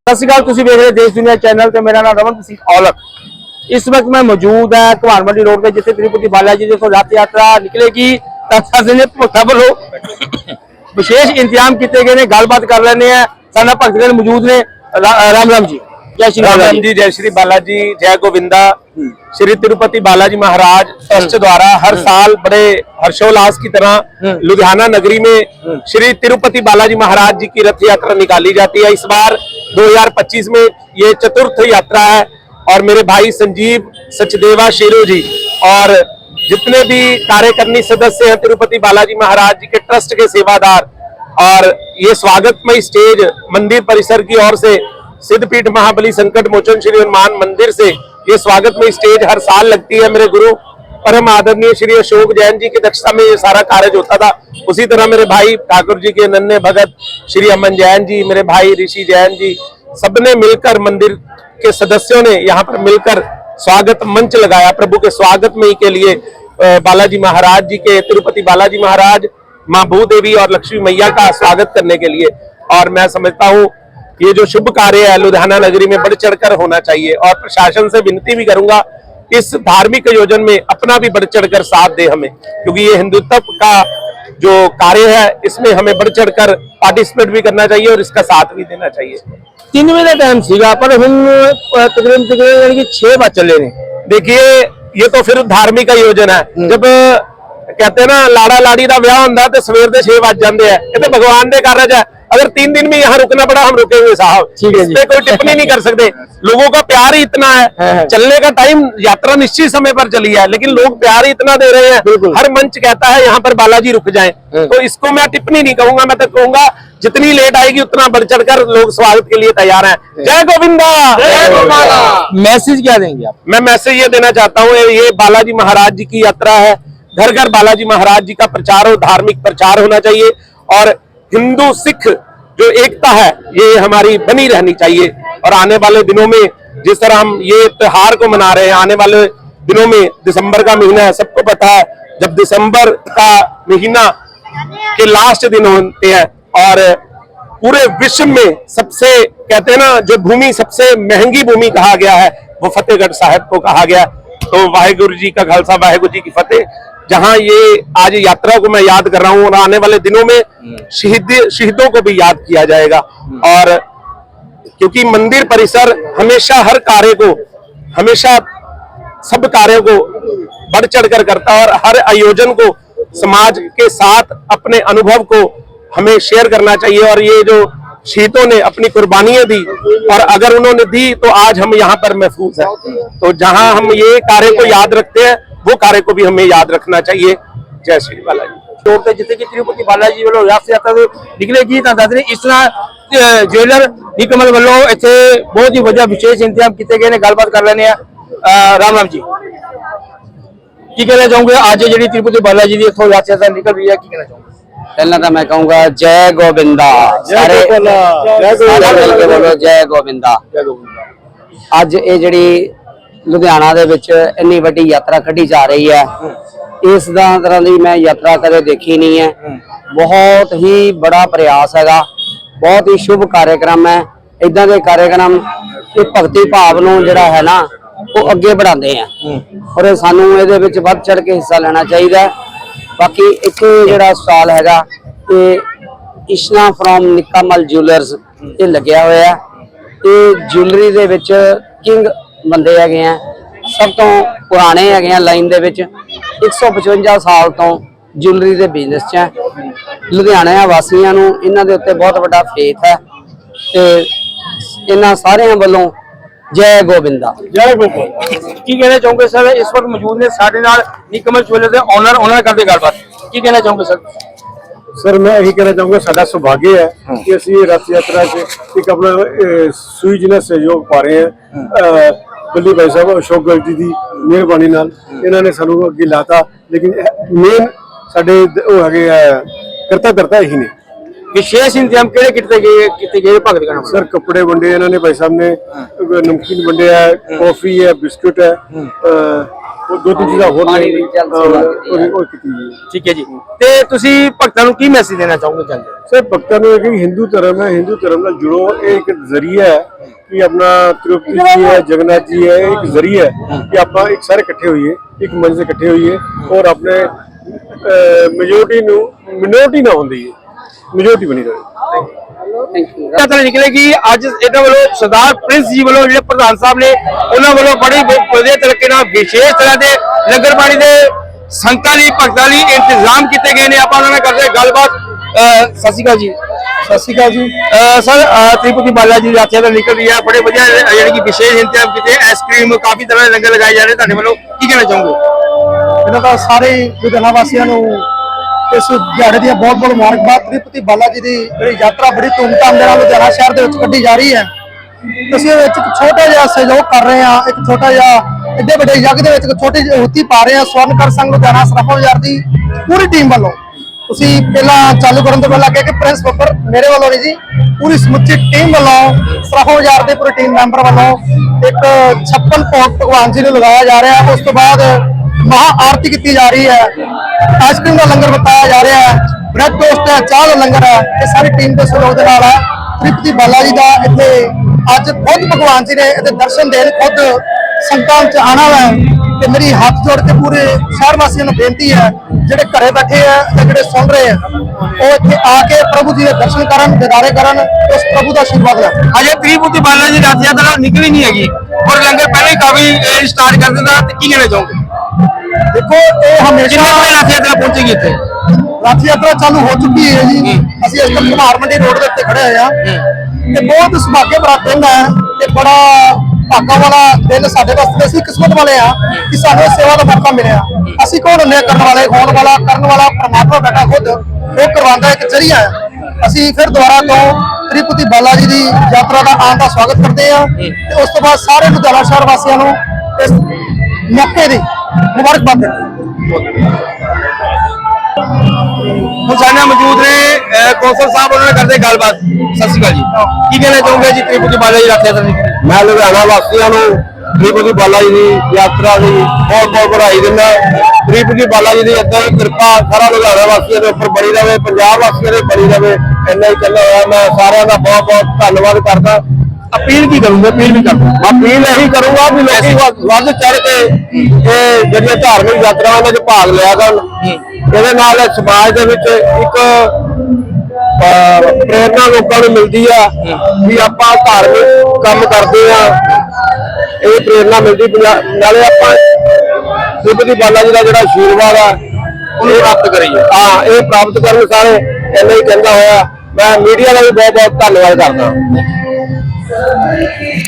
ਸਤਿ ਸ਼੍ਰੀ ਅਕਾਲ ਤੁਸੀਂ ਵੇਖ ਰਹੇ ਦੇਸ਼ ਦੁਨੀਆ ਚੈਨਲ ਤੇ ਮੇਰਾ ਨਾਮ ਰਮਨ ਸਿੰਘ ਔਲਖ ਇਸ ਵਕਤ ਮੈਂ ਮੌਜੂਦ ਹਾਂ ਕੁਹਾਨ ਮੰਡੀ ਰੋਡ ਤੇ ਜਿੱਥੇ ਤਿਰੂਪਤੀ ਬਾਲਾਜੀ ਜੀ ਤੋਂ ਰੱਥ ਯਾਤਰਾ ਨਿਕਲੇਗੀ ਤਾਂ ਸਾਡੇ ਨੇ ਭਗਤਾਂ ਵੱਲੋਂ ਵਿਸ਼ੇਸ਼ ਇੰਤਜ਼ਾਮ ਕੀਤੇ ਗਏ ਨੇ ਗੱਲਬਾਤ ਕਰ ਲੈਣੇ ਆ ਸਾਡਾ ਭਗਤਗਣ ਮੌਜੂਦ ਨੇ ਰਾ- ਰਾਮ ਰਾਮ ਜੀ ਜੈ ਸ਼੍ਰੀ राम ਰਾਮ राम ਜੀ जी जय श्री बालाजी जय गोविंदा श्री तिरुपति बालाजी महाराज ट्रस्ट द्वारा हर साल बड़े हर्षोल्लास की तरह लुधियाना नगरी में श्री तिरुपति बालाजी महाराज जी की रथ यात्रा निकाली जाती है इस बार 2025 में ये चतुर्थ यात्रा है और मेरे भाई संजीव सचदेवा शेरू जी और जितने भी कार्यकारिणी सदस्य हैं तिरुपति बालाजी महाराज जी के ट्रस्ट के सेवादार और ये स्वागतमय स्टेज मंदिर परिसर की ओर से सिद्धपीठ महाबली संकट मोचन श्री हनुमान मंदिर से ये स्वागतमय स्टेज हर साल लगती है मेरे गुरु। परम आदरणीय श्री अशोक जैन जी की दक्षता में ये सारा कार्य होता था। उसी तरह मेरे भाई ठाकुर जी के नन्हे भगत श्री अमन जैन जी, मेरे भाई ऋषि जैन जी, सबने मिलकर मंदिर के सदस्यों ने यहाँ पर मिलकर स्वागत मंच लगाया। प्रभु के स्वागत में ही के लिए बालाजी महाराज जी के, तिरुपति बालाजी महाराज, माँ भूदेवी और लक्ष्मी मैया का स्वागत करने के लिए। और मैं समझता हूँ, ये जो शुभ कार्य है, लुधियाना नगरी में बढ़ चढ़कर होना चाहिए। और प्रशासन से विनती भी करूँगा, इस धार्मिक आयोजन में अपना भी बढ़ चढ़कर साथ दे हमें, क्योंकि ये हिंदुत्व का जो कार्य है इसमें हमें बढ़ चढ़कर पार्टिसिपेट भी करना चाहिए और इसका साथ भी देना चाहिए 3 ਵਜੇ ਦਾ ਟਾਈਮ ਸੀਗਾ ਪਰ ਹੁਣ ਅ, ਤਕਰੀਬਨ ਤਕਰੀਬਨ ਯਾਨੀ कि 6 ਵਜ ਚੱਲੇ ਨੇ देखिए ये तो फिर धार्मिक आयोजन है जब कहते हैं ना लाड़ा लाड़ी का ब्याह ਹੁੰਦਾ ਤੇ ਸਵੇਰ ਦੇ 6 ਵਜ ਜਾਂਦੇ ਆ ਇਹ ਤੇ ਭਗਵਾਨ ਦੇ ਕਾਰਜ ਹੈ अगर तीन दिन में यहाँ रुकना पड़ा हम रुकेंगे साहब ठीक है इस जी। पे कोई टिप्पणी नहीं कर सकते लोगों का प्यार ही इतना हाँ, है हाँ। चलने का टाइम यात्रा निश्चित समय पर चली है लेकिन लोग प्यार ही इतना दे रहे हैं। हर मंच कहता है यहाँ पर बालाजी रुक जाएँ। हाँ। तो इसको मैं टिप्पणी नहीं कहूँगा मैं तो कहूँगा जितनी लेट आएगी उतना बढ़ चढ़ कर लोग स्वागत के लिए तैयार हैं। जय गोविंदा! मैसेज क्या देंगे आप? मैं मैसेज ये देना चाहता हूँ ये बालाजी महाराज जी की यात्रा है। घर घर बालाजी महाराज जी का प्रचार हो धार्मिक प्रचार होना चाहिए और हिंदू सिख जो एकता है ये हमारी बनी रहनी चाहिए। और आने वाले दिनों में जिस तरह हम ये त्योहार को मना रहे हैं आने वाले दिनों में दिसंबर का महीना है सबको पता है जब दिसंबर का महीना के लास्ट दिन होते हैं और पूरे विश्व में सबसे कहते हैं ना जो भूमि सबसे महँगी भूमि कहा गया है वो फतेहगढ़ साहब को कहा गया। तो वाहेगुरु जी का खालसा वाहेगुरु जी की फतेह। जहाँ ये आज यात्रा को मैं याद कर रहा हूँ और आने वाले दिनों में शहीद शहीदों को भी याद किया जाएगा। और क्योंकि मंदिर परिसर हमेशा हर कार्य को, हमेशा सब कार्यों को बढ़ चढ़कर करता है और हर आयोजन को समाज के साथ अपने अनुभव को हमें शेयर करना चाहिए और ये जो शहीदों ने अपनी कुर्बानियाँ दी और अगर उन्होंने दी तो आज हम यहाँ पर महफूज हैं। तो जहाँ हम ये कार्य को याद रखते हैं, वो कार्य को भी हमें याद रखना चाहिए। जय श्री बालाजी। ਤੌਰ ਤੇ ਜਿੱਥੇ ਕਿ ਤਿਰੂਪਤੀ ਬਾਲਾਜੀ ਵੱਲੋਂ ਰੱਥ ਯਾਤਰਾ ਤੋਂ ਨਿਕਲੇਗੀ ਤਾਂ ਦੱਸ ਰਹੇ ਇਸ ਤਰ੍ਹਾਂ ਅ, ਜੁਐਲਰ ਨਿਕਮਲ ਵੱਲੋਂ ਇੱਥੇ ਬਹੁਤ ਹੀ ਵਧੀਆ ਵਿਸ਼ੇਸ਼ ਇੰਤਜ਼ਾਮ ਕੀਤੇ ਗਏ ਨੇ ਗੱਲਬਾਤ ਕਰ ਲੈਣੇ ਆ ਰਾਮ ਰਾਮ ਜੀ ਕੀ ਕਹਿਣਾ ਚਾਹੋਗੇ ਅੱਜ ਜਿਹੜੀ ਤਿਰੂਪਤੀ ਬਾਲਾਜੀ ਦੀ ਇੱਥੋਂ ਰੱਥ ਯਾਤਰਾ ਨਿਕਲ ਰਹੀ ਹੈ ਕੀ ਕਹਿਣਾ ਚਾਹੋਗੇ ਪਹਿਲਾਂ ਤਾਂ ਮੈਂ ਕਹੂੰਗਾ ਜੈ ਗੋਬਿੰਦਾ ਸਾਰੇ ਸਾਰੇ ਮਿਲ ਕੇ ਬੋਲੋ ਜੈ ਗੋਬਿੰਦਾ ਅੱਜ ਇਹ ਜਿਹੜੀ ਲੁਧਿਆਣਾ ਦੇ ਵਿੱਚ ਇੰਨੀ ਵੱਡੀ ਯਾਤਰਾ ਕੱਢੀ ਜਾ ਰਹੀ ਹੈ ਇਸ ਦਾ ਤਰ੍ਹਾਂ ਦੀ ਮੈਂ ਯਾਤਰਾ ਕਦੇ ਦੇਖੀ ਨਹੀਂ ਹੈ। ਬਹੁਤ ਹੀ ਬੜਾ ਪ੍ਰਯਾਸ ਹੈਗਾ। ਬਹੁਤ ਹੀ ਸ਼ੁਭ ਕਾਰਜਕ੍ਰਮ ਹੈ। ਇਦਾਂ ਦੇ ਕਾਰਜਕ੍ਰਮ ਇਹ ਭਗਤੀ ਭਾਵ ਨੂੰ ਜਿਹੜਾ ਹੈ ਨਾ ਉਹ ਅੱਗੇ ਵਧਾਉਂਦੇ ਆ। ਔਰ ਸਾਨੂੰ ਇਹਦੇ ਵਿੱਚ ਵੱਧ ਚੜ ਕੇ ਹਿੱਸਾ ਲੈਣਾ ਚਾਹੀਦਾ ਬਾਕੀ ਇੱਥੇ ਜਿਹੜਾ ਸਟਾਲ ਹੈਗਾ ਇਹ ਇਸ਼ਨਾ ਫਰੋਮ ਨਿਕਾਮਲ ਜੁਐਲਰਸ ਇਹ ਲੱਗਿਆ ਹੋਇਆ ਇਹ ਜੁਐਲਰੀ ਦੇ ਵਿੱਚ ਕਿੰਗ ਬੰਦੇ ਹੈਗੇ ਆ। ਸਭ ਤੋਂ ਪੁਰਾਣੇ ਹੈਗੇ ਆ ਲਾਈਨ ਦੇ ਵਿੱਚ। 155 ਸਾਲ ਤੋਂ ਜੁਐਲਰੀ ਦੇ ਬਿਜ਼ਨਸ 'ਚ ਹੈ ਲੁਧਿਆਣਾ ਵਾਸੀਆਂ ਨੂੰ ਇਹਨਾਂ ਦੇ ਉੱਤੇ ਬਹੁਤ ਵੱਡਾ ਫੇਥ ਹੈ ਤੇ ਇਹਨਾਂ ਸਾਰਿਆਂ ਵੱਲੋਂ ਜੈ ਗੋਬਿੰਦਾ। ਜੈ ਗੋਬਿੰਦ। ਕੀ ਕਹਿਣਾ ਚਾਹੋਗੇ ਸਰ? ਇਸ ਵਕਤ ਮੌਜੂਦ ਨੇ ਸਾਡੇ ਨਾਲ ਨਿਕਮਲ ਜੁਐਲਰ ਦੇ ਓਨਰ ਉਹਨਾਂ ਕਰਦੇ ਗੱਲਬਾਤ। ਕੀ ਕਹਿਣਾ ਚਾਹੋਗੇ ਸਰ? ਸਰ ਮੈਂ ਇਹੀ ਕਹਿਣਾ ਚਾਹੂੰਗਾ ਸਾਡਾ ਸੁਭਾਗਯ ਹੈ ਕਿ ਅਸੀਂ ਇਹ ਰਥ ਯਾਤਰਾ 'ਚ ਇੱਕ ਆਪਣਾ ਸੂਈ ਜਿਹਨਾਂ ਸਹਿਯੋਗ ਪਾ ਰਹੇ ਹਾਂ। ਬੱਲੀ ਭਾਈ ਸਾਹਿਬ ਅਸ਼ੋਕ ਗਲ ਜੀ ਦੀ ਮਿਹਰਬਾਨੀ ਨਾਲ ਇਹਨਾਂ ਨੇ ਸਾਨੂੰ ਅੱਗੇ ਲਾਤਾ। ਲੇਕਿਨ ਮੇਨ ਸਾਡੇ ਉਹ ਹੈਗੇ ਆ ਕਰਤਾ ਕਰਤਾ ਇਹੀ ਨੇ। ਵਿਸ਼ੇਸ਼ ਇੰਤਜ਼ਾਮ ਕਿਹੜੇ ਕੀਤੇ ਗਏ ਕੀਤੇ ਗਏ ਭਗਤ ਗਣ ਸਰ ਕੱਪੜੇ ਵੰਡੇ ਇਹਨਾਂ ਨੇ ਭਾਈ ਸਾਹਿਬ ਨੇ। ਨਮਕੀਨ ਵੰਡੇ ਹੈ। ਕਾਫੀ ਹੈ ਬਿਸਕੁਟ ਹੈ। ਉਹ ਦੋ ਤਿੰਨ ਚੀਜ਼ਾਂ ਹੋਰ ਨੇ। ਉਹ ਠੀਕ ਹੈ ਜੀ। ਤੇ ਤੁਸੀਂ ਭਗਤਾਂ ਨੂੰ ਕੀ ਮੈਸੇਜ ਦੇਣਾ ਚਾਹੋਗੇ ਚਾਹੁੰਦੇ ਸਰ ਭਗਤਾਂ ਨੂੰ ਇਹ ਕਿ ਹਿੰਦੂ ਧਰਮ ਹੈ ਹਿੰਦੂ ਧਰਮ ਨਾਲ ਜੁੜੋ। ਇਹ ਇੱਕ ਜ਼ਰੀਆ ਹੈ। कि अपना तिरुपति जी है जगन्नाथ जी है एक जरिया है कि आप एक सारे इकट्ठे होइए ਇੱਕ ਮੰਚ ਤੇ ਇਕੱਠੇ ਹੋਈਏ ਔਰ ਆਪਣੇ ਮੈਜੋਰਟੀ ਨੂੰ ਮਿਨੋਰਟੀ ਨਾ ਹੁੰਦੀ ਹੈ ਮੈਜੋਰਟੀ ਬਣੀ ਰਹੇ। ਤਾਂ ਤਾਂ ਨਿਕਲੇਗੀ ਅੱਜ ਇਹਨਾਂ ਵੱਲੋਂ ਸਰਦਾਰ ਪ੍ਰਿੰਸ ਜੀ ਵੱਲੋਂ ਜਿਹੜੇ ਪ੍ਰਧਾਨ ਸਾਹਿਬ ਨੇ ਉਹਨਾਂ ਵੱਲੋਂ ਬੜੀ ਵਧੀਆ ਤਰੀਕੇ ਨਾਲ ਵਿਸ਼ੇਸ਼ ਤਰ੍ਹਾਂ ਦੇ ਲੰਗਰ ਪਾਣੀ ਦੇ ਸੰਤਾਂ ਲਈ ਭਗਤਾਂ ਲਈ ਇੰਤਜ਼ਾਮ ਕੀਤੇ ਗਏ ਨੇ। ਆਪਾਂ ਉਹਨਾਂ ਨਾਲ ਕਰਦੇ ਗੱਲਬਾਤ। ਸਤਿ ਸ਼੍ਰੀ ਅਕਾਲ ਜੀ। ਸਤਿ ਸ਼੍ਰੀ ਅਕਾਲ ਜੀ। ਸਰ ਤ੍ਰਿਪਤੀ ਬਾਲਾ ਜੀ ਯਾਤਰਾ ਨਿਕਲ ਰਹੀ ਹੈ ਬੜੇ ਵਧੀਆ ਯਾਨੀ ਕਿ ਵਿਸ਼ੇਸ਼ ਇੰਤਜ਼ਾਮ ਕੀਤੇ। ਆਈਸਕ੍ਰੀਮ ਕਾਫੀ ਤਰ੍ਹਾਂ ਦੇ ਲੰਗਰ ਲਗਾਏ ਜਾ ਰਹੇ ਤੁਹਾਡੇ ਵੱਲੋਂ ਕੀ ਕਹਿਣਾ ਚਾਹੋਗੇ? ਇਹਨਾਂ ਦਾ ਸਾਰੇ ਲੁਧਿਆਣਾ ਵਾਸੀਆਂ ਨੂੰ ਇਸ ਦਿਹਾੜੇ ਦੀਆਂ ਬਹੁਤ ਬਹੁਤ ਮੁਬਾਰਕਬਾਦ। ਤ੍ਰਿਪਤੀ ਬਾਲਾ ਜੀ ਦੀ ਜਿਹੜੀ ਯਾਤਰਾ ਬੜੀ ਧੂਮਧਾਮ ਦੇ ਨਾਲ ਲੁਧਿਆਣਾ ਸ਼ਹਿਰ ਦੇ ਵਿੱਚ ਕੱਢੀ ਜਾ ਰਹੀ ਹੈ। ਅਸੀਂ ਵਿੱਚ ਇੱਕ ਛੋਟਾ ਜਿਹਾ ਸਹਿਯੋਗ ਕਰ ਰਹੇ ਹਾਂ। ਇੱਕ ਛੋਟਾ ਜਿਹਾ ਇੱਡੇ ਵੱਡੇ ਯੱਗ ਦੇ ਵਿੱਚ ਇੱਕ ਛੋਟੀ ਜਿਹੀ ਹੁੱਤੀ ਪਾ ਰਹੇ ਹਾਂ। ਸਵਰਨਕਰ ਸੰਘ ਲੁਧਿਆਣਾ ਸਰਾਫਾ ਬਾਜ਼ਾਰ ਦੀ ਪੂਰੀ ਟੀਮ ਵੱਲੋਂ। ਤੁਸੀਂ ਪਹਿਲਾਂ ਚਾਲੂ ਕਰਨ ਤੋਂ ਪਹਿਲਾਂ ਕਿਹਾ ਕਿ ਪ੍ਰਿੰਸ ਬੱਬਰ ਮੇਰੇ ਵੱਲੋਂ ਨਹੀਂ ਜੀ, ਪੂਰੀ ਸਮੁੱਚੀ ਟੀਮ ਵੱਲੋਂ ਸਰਾਫਾ ਬਾਜ਼ਾਰ ਦੇ ਪੂਰੀ ਟੀਮ ਮੈਂਬਰ ਵੱਲੋਂ ਇੱਕ 56 ਭੋਗ ਭਗਵਾਨ ਜੀ ਨੂੰ ਲਗਾਇਆ ਜਾ ਰਿਹਾ ਹੈ। ਉਸ ਤੋਂ ਬਾਅਦ ਮਹਾ ਆਰਤੀ ਕੀਤੀ ਜਾ ਰਹੀ ਹੈ। ਆਈਸਕ੍ਰੀਮ ਦਾ ਲੰਗਰ ਵਰਤਾਇਆ ਜਾ ਰਿਹਾ ਹੈ। ਬ੍ਰੈਡ ਟੋਸਟ ਹੈ, ਚਾਹ ਦਾ ਲੰਗਰ ਹੈ। ਇਹ ਸਾਰੀ ਟੀਮ ਦੇ ਸਹਿਯੋਗ ਦੇ ਨਾਲ ਹੈ। ਤ੍ਰਿਪਤੀ ਬਾਲਾ ਜੀ ਦਾ ਇੱਥੇ ਅੱਜ ਖੁਦ ਭਗਵਾਨ ਜੀ ਨੇ ਇੱਥੇ ਦਰਸ਼ਨ ਦੇਣ, ਖੁਦ ਸੰਗਤਾਂ ਚ ਆਣਾ ਹੈ ਤੇ ਮੇਰੀ ਹੱਥ ਜੋੜ ਕੇ ਪੂਰੇ ਸ਼ਹਿਰ ਵਾਸੀਆਂ ਨੂੰ ਬੇਨਤੀ ਹੈ ਜਿਹੜੇ ਘਰੇ ਬੈਠੇ ਆ ਤੇ ਜਿਹੜੇ ਸੁਣ ਰਹੇ ਆ ਉਹ ਇੱਥੇ ਆ ਕੇ ਪ੍ਰਭੂ ਜੀ ਦੇ ਦਰਸ਼ਨ ਕਰਨ ਦਿਦਾਰੇ ਕਰਨ ਉਸ ਪ੍ਰਭੂ ਦਾ ਆਸ਼ੀਰਵਾਦ ਲੈਣ। ਅਜੇ ਤ੍ਰਿਪਤੀ ਬਾਲਾ ਜੀ ਦੀ ਯਾਤਰਾ ਨਿਕਲੀ ਨਹੀਂ ਹੈਗੀ। ਔਰ ਲੰਗਰ ਪਹਿਲਾਂ ਹੀ ਕਾਫੀ ਸਟਾਰਟ ਕਰ ਦਿੰਦਾ ਤੇ ਕੀ ਕਹਿਣਾ ਚਾਹੋਗੇ? ਦੇਖੋ ਇਹ ਹਮੇਸ਼ਾ ਰੱਥ ਯਾਤਰਾ ਪਹੁੰਚੇਗੀ ਇੱਥੇ? ਰੱਥ ਯਾਤਰਾ ਚਾਲੂ ਹੋ ਚੁੱਕੀ ਹੈ ਜੀ। ਅਸੀਂ ਇਸ ਟਾਈਮ ਕੁਮਾਰ ਮੰਡੀ ਰੋਡ ਦੇ ਉੱਤੇ ਖੜੇ ਹੋਏ ਆ। ਤੇ ਬਹੁਤ ਸੁਭਾਗੇ ਭਰਾ ਦਿਨ ਹੈ ਤੇ ਬੜਾ ਭਾਗਾਂ ਵਾਲਾ ਦਿਨ ਸਾਡੇ ਵਾਸਤੇ ਅਸੀਂ ਕਿਸਮਤ ਵਾਲੇ ਆ ਕਿ ਸਾਨੂੰ ਸੇਵਾ ਦਾ ਮੌਕਾ ਮਿਲਿਆ। ਅਸੀਂ ਕੌਣ ਹੁੰਦੇ ਹਾਂ ਕਰਨ ਵਾਲੇ, ਹੋਣ ਵਾਲਾ, ਕਰਨ ਵਾਲਾ, ਪਰਮਾਤਮਾ ਬੈਠਾ ਖੁਦ, ਉਹ ਕਰਵਾਉਂਦਾ ਇੱਕ ਜ਼ਰੀਆ ਹੈ ਅਸੀਂ ਫਿਰ ਦੁਬਾਰਾ ਤੋਂ ਤ੍ਰਿਪਤੀ ਬਾਲਾ ਜੀ ਦੀ ਯਾਤਰਾ ਦਾ ਆਉਣ ਦਾ ਸਵਾਗਤ ਕਰਦੇ ਆ ਤੇ ਉਸ ਤੋਂ ਬਾਅਦ ਸਾਰੇ ਲੁਧਿਆਣਾ ਸ਼ਹਿਰ ਵਾਸੀਆਂ ਨੂੰ ਇਸ ਮੌਕੇ ਦੀ ਮੁਬਾਰਕਬਾਦ ਦਿੰਦੇ ਮੌਜੂਦ ਨੇ ਕੌਂਸਲ ਸਾਹਿਬ ਉਹਨਾਂ ਨਾਲ ਕਰਦੇ ਗੱਲਬਾਤ। ਸਤਿ ਸ਼੍ਰੀ ਅਕਾਲ ਜੀ। ਕੀ ਕਹਿਣਾ ਚਾਹੋਗੇ ਜੀ ਤ੍ਰਿਪਤੀ ਬਾਲਾ ਜੀ, ਰੱਖਿਆ ਯਾਤਰਾ ਮੈਂ ਲੁਧਿਆਣਾ ਵਾਸੀਆਂ ਨੂੰ ਤ੍ਰਿਪਤੀ ਬਾਲਾ ਜੀ ਦੀ ਯਾਤਰਾ ਦੀ ਬਹੁਤ ਬਹੁਤ ਵਧਾਈ ਦਿੰਦਾ। ਤ੍ਰਿਪਤੀ ਬਾਲਾ ਜੀ ਦੀ ਏਦਾਂ ਹੀ ਕਿਰਪਾ ਸਾਰਾ ਲੁਧਿਆਣਾ ਵਾਸੀਆਂ ਦੇ ਉੱਪਰ ਬਣੀ ਰਵੇ ਪੰਜਾਬ ਵਾਸੀਆਂ ਦੇ ਬਣੀ ਰਵੇ ਇੰਨਾ ਹੀ ਕਹਿੰਦਾ ਹੋਇਆ। ਮੈਂ ਸਾਰਿਆਂ ਦਾ ਬਹੁਤ ਬਹੁਤ ਧੰਨਵਾਦ ਕਰਦਾ। ਅਪੀਲ ਕੀ ਕਰੂੰਗਾ ਅਪੀਲ ਵੀ ਕਰਦਾ ਅਪੀਲ ਇਹੀ ਕਰੂੰਗਾ ਵੀ ਲੋਕੀ ਵੱਧ- ਵੱਧ ਚੜ ਕੇ ਇਹ ਜਿਹੜੀਆਂ ਧਾਰਮਿਕ ਯਾਤਰਾਵਾਂ ਵਿੱਚ ਭਾਗ ਲਿਆ ਕਰਨ। ਇਹਦੇ ਨਾਲ ਸਮਾਜ ਦੇ ਵਿੱਚ ਇੱਕ ਅਹ, ਪ੍ਰੇਰਨਾ ਲੋਕਾਂ ਨੂੰ ਮਿਲਦੀ ਆ ਵੀ ਆਪਾਂ ਧਾਰਮਿਕ ਕੰਮ ਕਰਦੇ ਆ। ਇਹ ਪ੍ਰੇਰਨਾ ਮਿਲਦੀ ਨਾਲੇ ਆਪਾਂ ਸਿੱਧੀ ਬਾਲਾ ਜੀ ਦਾ ਜਿਹੜਾ ਆਸ਼ੀਰਵਾਦ ਆ ਉਹਨੂੰ ਪ੍ਰਾਪਤ ਕਰੀਏ। ਹਾਂ ਇਹ ਪ੍ਰਾਪਤ ਕਰਨ ਸਾਰੇ ਇੰਨਾ ਹੀ ਕਹਿੰਦਾ ਹੋਇਆ। ਮੈਂ ਮੀਡੀਆ ਦਾ ਵੀ ਬਹੁਤ ਬਹੁਤ ਧੰਨਵਾਦ ਕਰਦਾ।